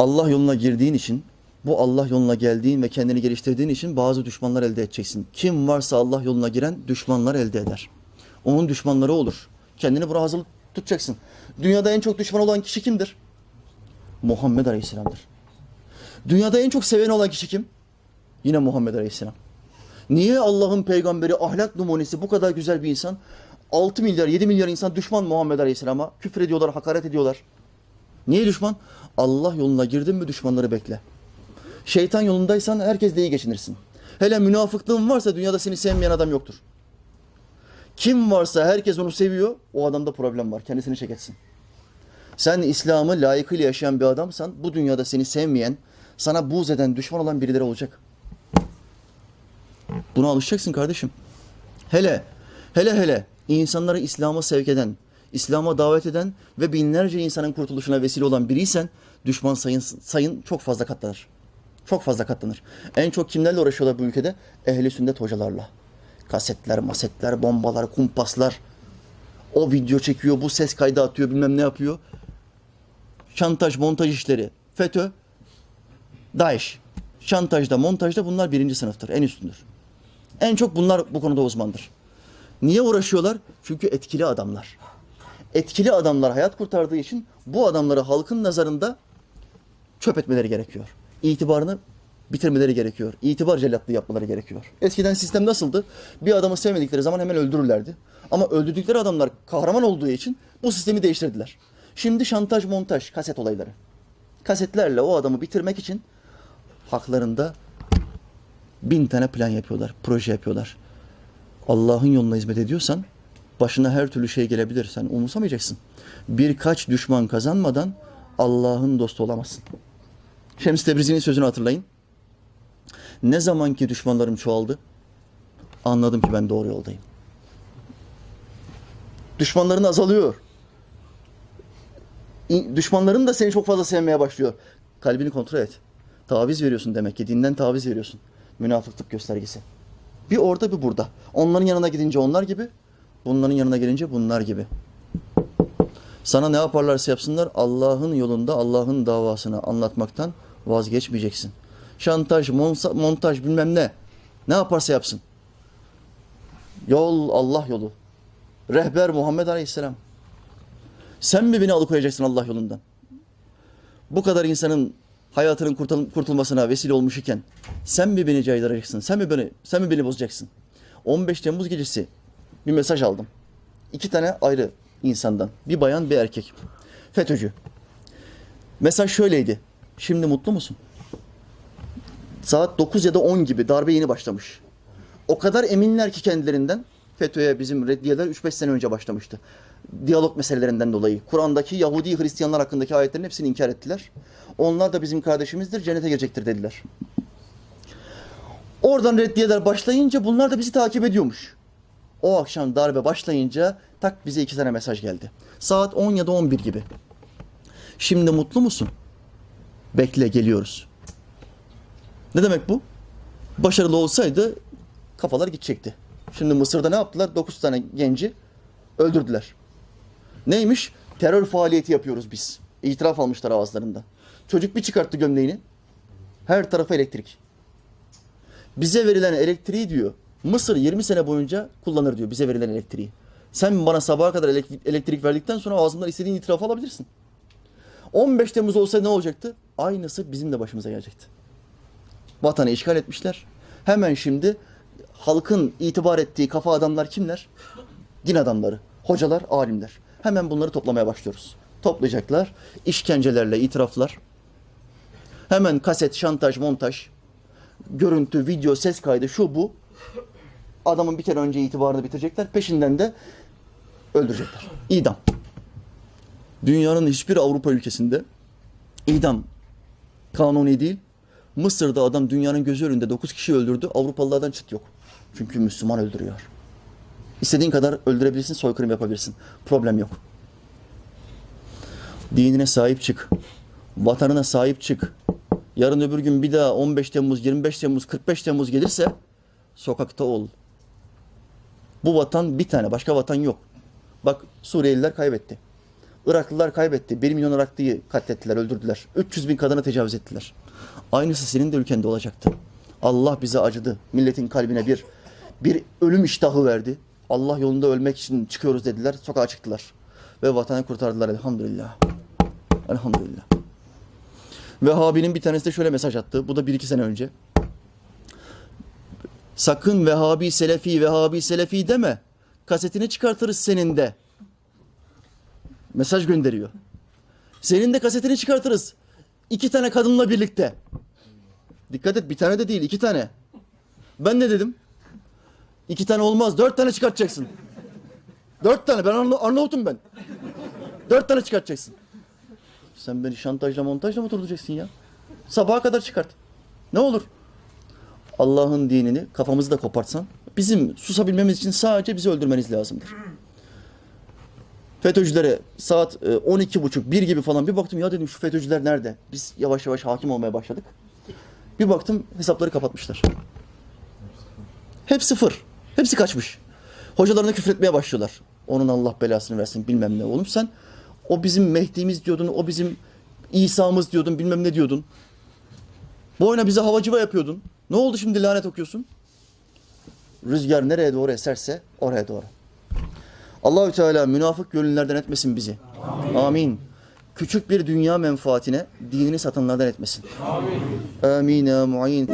Allah yoluna girdiğin için, bu Allah yoluna geldiğin ve kendini geliştirdiğin için bazı düşmanlar elde edeceksin. Kim varsa Allah yoluna giren düşmanlar elde eder. Onun düşmanları olur. Kendini buna hazır tutacaksın. Dünyada en çok düşman olan kişi kimdir? Muhammed Aleyhisselam'dır. Dünyada en çok seven olan kişi kim? Yine Muhammed Aleyhisselam. Niye Allah'ın peygamberi ahlak numunesi bu kadar güzel bir insan? 6 milyar 7 milyar insan düşman Muhammed Aleyhisselam'a. Küfür ediyorlar, hakaret ediyorlar. Niye düşman? Allah yoluna girdin mi düşmanları bekle. Şeytan yolundaysan herkesle iyi geçinirsin. Hele münafıklığın varsa dünyada seni sevmeyen adam yoktur. Kim varsa herkes onu seviyor, o adamda problem var. Kendisini çek etsin. Sen İslam'ı layıkıyla yaşayan bir adamsan bu dünyada seni sevmeyen, sana buğz eden, düşman olan birileri olacak. Buna alışacaksın kardeşim. Hele, hele hele insanları İslam'a sevk eden, İslam'a davet eden ve binlerce insanın kurtuluşuna vesile olan biriysen düşman sayın, sayın çok fazla katlanır. Çok fazla katlanır. En çok kimlerle uğraşıyorlar bu ülkede? Ehli sünnet hocalarla. Kasetler, masetler, bombalar, kumpaslar. O video çekiyor, bu ses kaydı atıyor, bilmem ne yapıyor. Şantaj, montaj işleri. FETÖ, DAEŞ. Şantajda, montajda bunlar birinci sınıftır, en üstündür. En çok bunlar bu konuda uzmandır. Niye uğraşıyorlar? Çünkü etkili adamlar. Etkili adamlar hayat kurtardığı için bu adamları halkın nazarında çöp etmeleri gerekiyor. İtibarını bitirmeleri gerekiyor. İtibar cellatlığı yapmaları gerekiyor. Eskiden sistem nasıldı? Bir adamı sevmedikleri zaman hemen öldürürlerdi. Ama öldürdükleri adamlar kahraman olduğu için bu sistemi değiştirdiler. Şimdi şantaj, montaj, kaset olayları. Kasetlerle o adamı bitirmek için haklarında bin tane plan yapıyorlar, proje yapıyorlar. Allah'ın yoluna hizmet ediyorsan başına her türlü şey gelebilir. Sen umursamayacaksın. Birkaç düşman kazanmadan Allah'ın dostu olamazsın. Şems Tebrizi'nin sözünü hatırlayın. Ne zaman ki düşmanlarım çoğaldı, anladım ki ben doğru yoldayım. Düşmanların azalıyor. Düşmanların da seni çok fazla sevmeye başlıyor. Kalbini kontrol et. Taviz veriyorsun demek ki. Dinden taviz veriyorsun. Münafıklık göstergesi. Bir orada bir burada. Onların yanına gidince onlar gibi, bunların yanına gelince bunlar gibi. Sana ne yaparlarsa yapsınlar Allah'ın yolunda Allah'ın davasını anlatmaktan vazgeçmeyeceksin. Şantaj, montaj bilmem ne. Ne yaparsa yapsın. Yol Allah yolu. Rehber Muhammed Aleyhisselam. Sen mi beni alıkoyacaksın Allah yolundan? Bu kadar insanın hayatının kurtul- kurtulmasına vesile olmuş iken sen mi beni caydıracaksın? Sen mi beni sen mi beni bozacaksın? 15 Temmuz gecesi bir mesaj aldım. İki tane ayrı insandan. Bir bayan, bir erkek. FETÖ'cü. Mesaj şöyleydi. Şimdi mutlu musun? Saat 9 ya da 10 gibi darbe yeni başlamış. O kadar eminler ki kendilerinden. FETÖ'ye bizim reddiyeler 3-5 sene önce başlamıştı. Diyalog meselelerinden dolayı. Kur'an'daki Yahudi Hristiyanlar hakkındaki ayetlerin hepsini inkar ettiler. Onlar da bizim kardeşimizdir, cennete girecektir dediler. Oradan reddiyeler başlayınca bunlar da bizi takip ediyormuş. O akşam darbe başlayınca tak bize iki tane mesaj geldi. Saat 10 ya da 11 gibi. Şimdi mutlu musun? Bekle geliyoruz. Ne demek bu? Başarılı olsaydı kafalar gidecekti. Şimdi Mısır'da ne yaptılar? 9 tane genci öldürdüler. Neymiş? Terör faaliyeti yapıyoruz biz. İtiraf almışlar ağızlarında. Çocuk bir çıkarttı gömleğini. Her tarafa elektrik. Bize verilen elektriği diyor. Mısır 20 sene boyunca kullanır diyor bize verilen elektriği. Sen bana sabaha kadar elek- elektrik verdikten sonra ağzından istediğin itirafı alabilirsin. 15 Temmuz olsa ne olacaktı? Aynısı bizim de başımıza gelecekti. Vatanı işgal etmişler. Hemen şimdi halkın itibar ettiği kafa adamlar kimler? Din adamları, hocalar, alimler. Hemen bunları toplamaya başlıyoruz. Toplayacaklar. işkencelerle itiraflar. Hemen kaset, şantaj, montaj, görüntü, video, ses kaydı şu bu. Adamın bir kere önce itibarını bitirecekler. Peşinden de öldürecekler. İdam. Dünyanın hiçbir Avrupa ülkesinde idam kanuni değil. Mısır'da adam dünyanın gözü önünde 9 kişi öldürdü. Avrupalılardan çıt yok. Çünkü Müslüman öldürüyor. İstediğin kadar öldürebilirsin, soykırım yapabilirsin. Problem yok. Dinine sahip çık. Vatanına sahip çık. Yarın öbür gün bir daha 15 Temmuz, 25 Temmuz, 45 Temmuz gelirse sokakta ol. Bu vatan bir tane, başka vatan yok. Bak Suriyeliler kaybetti. Iraklılar kaybetti. 1 milyon Iraklıyı katlettiler, öldürdüler. 300 bin kadına tecavüz ettiler. Aynısı senin de ülkende olacaktı. Allah bize acıdı. Milletin kalbine bir bir ölüm iştahı verdi. Allah yolunda ölmek için çıkıyoruz dediler. Sokağa çıktılar. Ve vatanı kurtardılar elhamdülillah. Elhamdülillah. Vehhabi'nin bir tanesi de şöyle mesaj attı. Bu da bir iki sene önce. Sakın Vehhabi Selefi, Vehhabi Selefi deme. Kasetini çıkartırız senin de. Mesaj gönderiyor. Senin de kasetini çıkartırız. İki tane kadınla birlikte. Dikkat et bir tane de değil iki tane. Ben ne dedim? İki tane olmaz dört tane çıkartacaksın. Dört tane ben Arna- Arnavut'um ben. Dört tane çıkartacaksın. Sen beni şantajla montajla mı durduracaksın ya? Sabaha kadar çıkart. Ne olur? Allah'ın dinini kafamızı da kopartsan bizim susabilmemiz için sadece bizi öldürmeniz lazımdır. FETÖ'cülere saat e, 12.30 1 gibi falan bir baktım ya dedim şu FETÖ'cüler nerede? Biz yavaş yavaş hakim olmaya başladık. Bir baktım hesapları kapatmışlar. Hep sıfır. Hepsi kaçmış. Hocalarına küfretmeye başlıyorlar. Onun Allah belasını versin bilmem ne. Oğlum sen o bizim Mehdi'miz diyordun, o bizim İsa'mız diyordun, bilmem ne diyordun. Boyuna bize havacıva yapıyordun. Ne oldu şimdi lanet okuyorsun? Rüzgar nereye doğru eserse oraya doğru. Allahü Teala münafık gönüllerden etmesin bizi. Amin. Küçük bir dünya menfaatine dinini satanlardan etmesin. Amin. Amin ya muin.